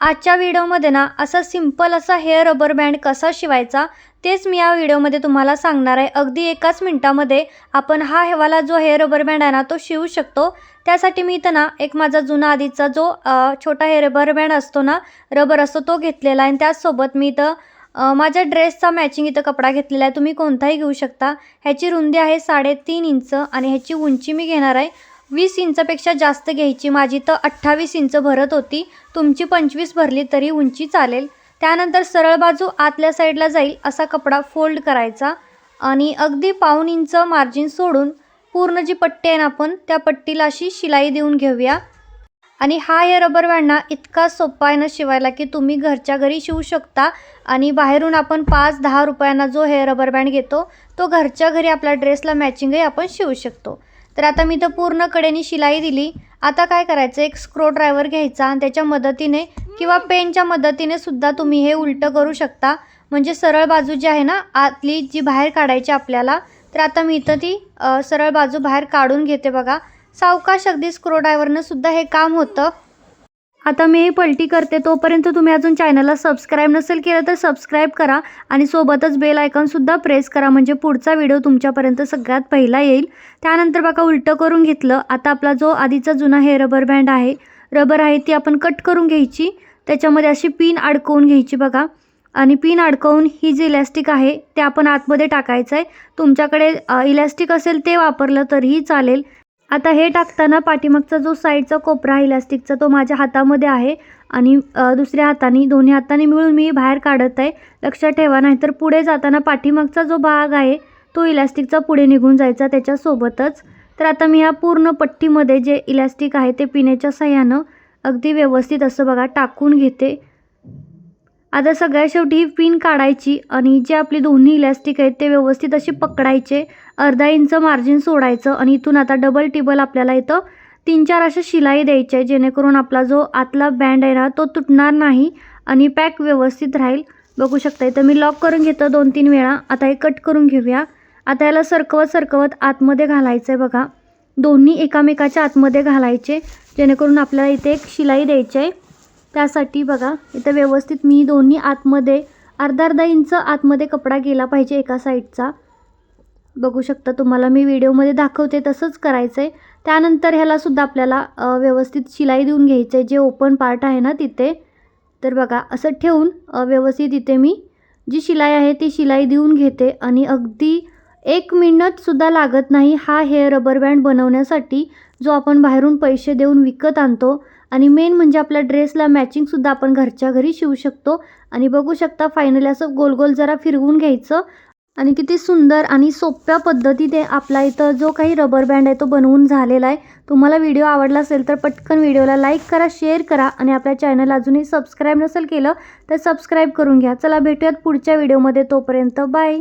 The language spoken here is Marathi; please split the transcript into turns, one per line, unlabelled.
आजच्या व्हिडिओमध्ये ना असा सिंपल असा हेअर रबर बँड कसा शिवायचा तेच मी या व्हिडिओमध्ये तुम्हाला सांगणार आहे. अगदी एकाच मिनटामध्ये आपण हा हेवाला जो हेअर रबर बँड आहे ना तो शिवू शकतो. त्यासाठी मी इथं ना एक माझा जुना आधीचा जो छोटा हेअर रबर बँड असतो ना रबर असतो तो घेतलेला आहे. आणि त्याचसोबत मी इथं माझ्या ड्रेसचा मॅचिंग इथं कपडा घेतलेला आहे. तुम्ही कोणताही घेऊ शकता. ह्याची रुंदी आहे साडेतीन इंच आणि ह्याची उंची मी घेणार आहे. वीस इंचपेक्षा जास्त घ्यायची. माझी तर अठ्ठावीस इंच भरत होती. तुमची पंचवीस भरली तरी उंची चालेल. त्यानंतर सरळ बाजू आतल्या साईडला जाईल असा कपडा फोल्ड करायचा आणि अगदी पाऊण इंच मार्जिन सोडून पूर्ण जी पट्टी आहे ना आपण त्या पट्टीला अशी शिलाई देऊन घेऊया. आणि हा हे रबर बँड ना इतका सोपा आहे ना शिवायला की तुम्ही घरच्या घरी शिवू शकता. आणि बाहेरून आपण पाच दहा रुपयांना जो हे रबर बँड घेतो तो घरच्या घरी आपल्या ड्रेसला मॅचिंगही आपण शिवू शकतो. तर आता मी तर पूर्ण कडेनी शिलाई दिली. आता काय करायचं? एक स्क्रो ड्रायव्हर घ्यायचा आणि त्याच्या मदतीने किंवा पेनच्या मदतीने सुद्धा तुम्ही हे उलटं करू शकता. म्हणजे सरळ बाजू जी आहे ना आतली जी बाहेर काढायची आपल्याला तर आता मी इथं ती सरळ बाजू बाहेर काढून घेते बघा. सावकाश अगदी स्क्रो ड्रायव्हरनं सुद्धा हे काम होतं. आता मी पलटी करते. तोपर्यंत तुम्ही अजून चॅनलला सबस्क्राईब नसेल केलं तर सबस्क्राईब करा आणि सोबतच बेल आयकॉनसुद्धा प्रेस करा. म्हणजे पुढचा व्हिडिओ तुमच्यापर्यंत सगळ्यात पहिला येईल. त्यानंतर बघा उलटं करून घेतलं. आता आपला जो आधीचा जुना हे रबर बँड आहे रबर आहे ती आपण कट करून घ्यायची. त्याच्यामध्ये अशी पिन अडकवून घ्यायची बघा. आणि पिन अडकवून ही जी इलॅस्टिक आहे ते आपण आतमध्ये टाकायचं आहे तुमच्याकडे इलॅस्टिक असेल ते वापरलं तरीही चालेल. आता हे टाकताना पाठीमागचा जो साईडचा कोपरा आहे इलास्टिकचा तो माझ्या हातामध्ये आहे आणि दुसऱ्या हाताने दोन्ही हाताने मिळून मी बाहेर काढत आहे. लक्षात ठेवा नाहीतर पुढे जाताना पाठीमागचा जो भाग आहे तो इलास्टिकचा पुढे निघून जायचा त्याच्यासोबतच. तर आता मी या पूर्ण पट्टीमध्ये जे इलास्टिक आहे ते पिण्याच्या सहाय्यानं अगदी व्यवस्थित असं बघा टाकून घेते. आता सगळ्या शेवटी ही पिन काढायची आणि जे आपली दोन्ही इलॅस्टिक आहेत ते व्यवस्थित असे पकडायचे. अर्धा इंच मार्जिन सोडायचं आणि इथून आता डबल टिबल आपल्याला इथं तीन चार अशा शिलाई द्यायच्या आहे जेणेकरून आपला जो आतला बँड आहे ना तो तुटणार नाही आणि पॅक व्यवस्थित राहील. बघू शकता इथं मी लॉक करून घेतो दोन तीन वेळा. आता हे कट करून घेऊया. आता याला सरकवत सरकवत आतमध्ये घालायचं आहे बघा. दोन्ही एकामेकाच्या आतमध्ये घालायचे जेणेकरून आपल्याला इथे एक शिलाई द्यायची आहे. त्यासाठी बघा इथं व्यवस्थित मी दोन्ही आतमध्ये अर्धा अर्धा इंच आतमध्ये कपडा गेला पाहिजे एका साईडचा. बघू शकता तुम्हाला मी व्हिडिओमध्ये दाखवते तसंच करायचं आहे त्यानंतर ह्यालासुद्धा आपल्याला व्यवस्थित शिलाई देऊन घ्यायचं आहे जे ओपन पार्ट आहे ना तिथे. तर बघा असं ठेवून व्यवस्थित इथे मी जी शिलाई आहे ती शिलाई देऊन घेते. आणि अगदी एक मिनिटसुद्धा लागत नाही हा हेअर रबर बँड बनवण्यासाठी जो आपण बाहेरून पैसे देऊन विकत आणतो. आणि मेन म्हणजे आपल्या ड्रेसला मॅचिंगसुद्धा आपण घरच्या घरी शिवू शकतो. आणि बघू शकता फायनली असं गोल गोल जरा फिरवून घ्यायचं. आणि किती सुंदर आणि सोप्या पद्धतीने आपला इथं जो काही रबर बँड आहे तो बनवून झालेला आहे. तुम्हाला व्हिडिओ आवडला असेल तर पटकन व्हिडिओला लाईक करा शेअर करा आणि आपल्या चॅनल अजूनही सबस्क्राईब नसेल केलं तर सबस्क्राईब करून घ्या. चला भेटूयात पुढच्या व्हिडिओमध्ये तोपर्यंत बाय